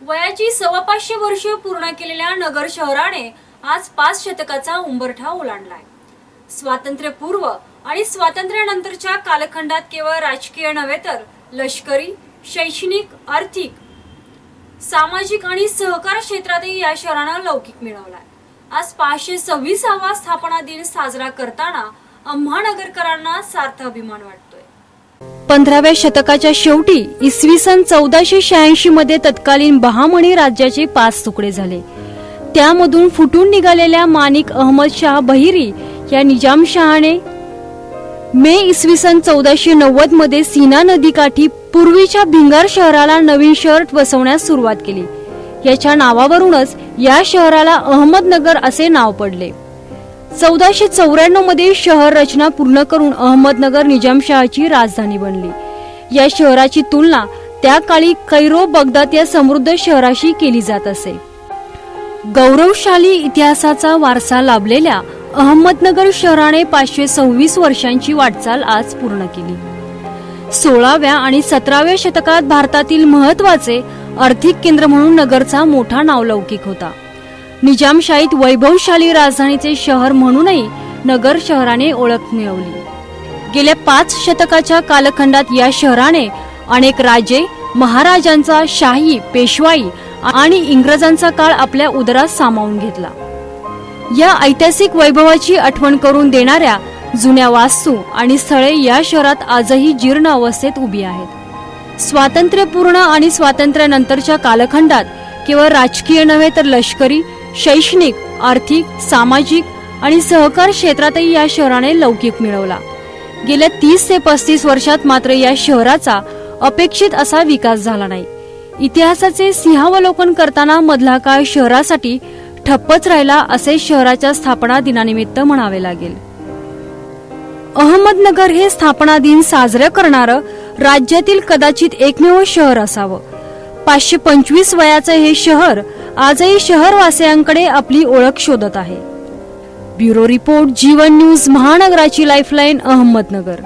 वयाची सव्वा पाचशे वर्ष पूर्ण केलेल्या नगर शहराने आज पाच शतकाचा उंबरठा ओलांडलाय. स्वातंत्र्यपूर्व आणि स्वातंत्र्यानंतरच्या कालखंडात केवळ राजकीय नव्हे तर लष्करी शैक्षणिक आर्थिक सामाजिक आणि सहकार क्षेत्रातही या शहरानं लौकिक मिळवलाय. आज पाचशे सव्वीसावा स्थापना दिन साजरा करताना आम्हा नगरकरांना सार्थ अभिमान वाटतो पंधराव्या शतकाच्या शेवटी इसवी सन चौदाशे शहाऐंशी मध्ये तत्कालीन बहामणी राज्याचे पाच तुकडे झाले. त्यामधून फुटून निघालेल्या माणिक अहमद शाह बहिरी या निजामशहाने मे इसवी सन चौदाशे नव्वदमध्ये सीना नदीकाठी पूर्वीच्या भिंगार शहराला नवीन शहर वसवण्यास सुरुवात केली. याच्या नावावरूनच या शहराला अहमदनगर असे नाव पडले. चौदाशे चौऱ्याण्णवमध्ये शहर रचना पूर्ण करून अहमदनगर निजामशहाची राजधानी बनली. या शहराची तुलना त्या काळी कैरो बगदाद या समृद्ध शहराशी केली जात असे. गौरवशाली इतिहासाचा वारसा लाभलेल्या अहमदनगर शहराने पाचशे सव्वीस वर्षांची वाटचाल आज पूर्ण केली. सोळाव्या आणि सतराव्या शतकात भारतातील महत्त्वाचे आर्थिक केंद्र म्हणून नगरचा मोठा नावलौकिक होता. निजामशाहीत वैभवशाली राजधानीचे शहर म्हणूनही नगर शहराने ओळख मिळवली. गेल्या पाच शतकाच्या कालखंडात या शहराने अनेक राजे महाराजांचा शाही पेशवाई आणि इंग्रजांचा काळ आपल्या उदरात सामावून घेतला. या ऐतिहासिक वैभवाची आठवण करून देणाऱ्या जुन्या वास्तू आणि स्थळे या शहरात आजही जीर्ण अवस्थेत उभी आहेत. स्वातंत्र्यपूर्ण आणि स्वातंत्र्यानंतरच्या कालखंडात केवळ राजकीय नव्हे तर लष्करी शैक्षणिक आर्थिक सामाजिक आणि सहकार क्षेत्रातही या शहराने लौकिक मिळवला. गेल्या तीस ते पस्तीस वर्षात मात्र या शहराचा अपेक्षित असा विकास झाला नाही. इतिहासाचे सिंहावलोकन करताना मधला काळ शहरासाठी ठप्पच राहिला असे शहराच्या स्थापना दिनानिमित्त म्हणावे लागेल. अहमदनगर हे स्थापना दिन साजरं करणारं राज्यातील कदाचित एकमेव शहर असावं. पाचशे पंचवीस वयाचं हे शहर आजही शहरवासियांकडे आपली ओळख शोधत आहे. ब्युरो रिपोर्ट जीवन न्यूज महानगराची लाईफलाईन अहमदनगर.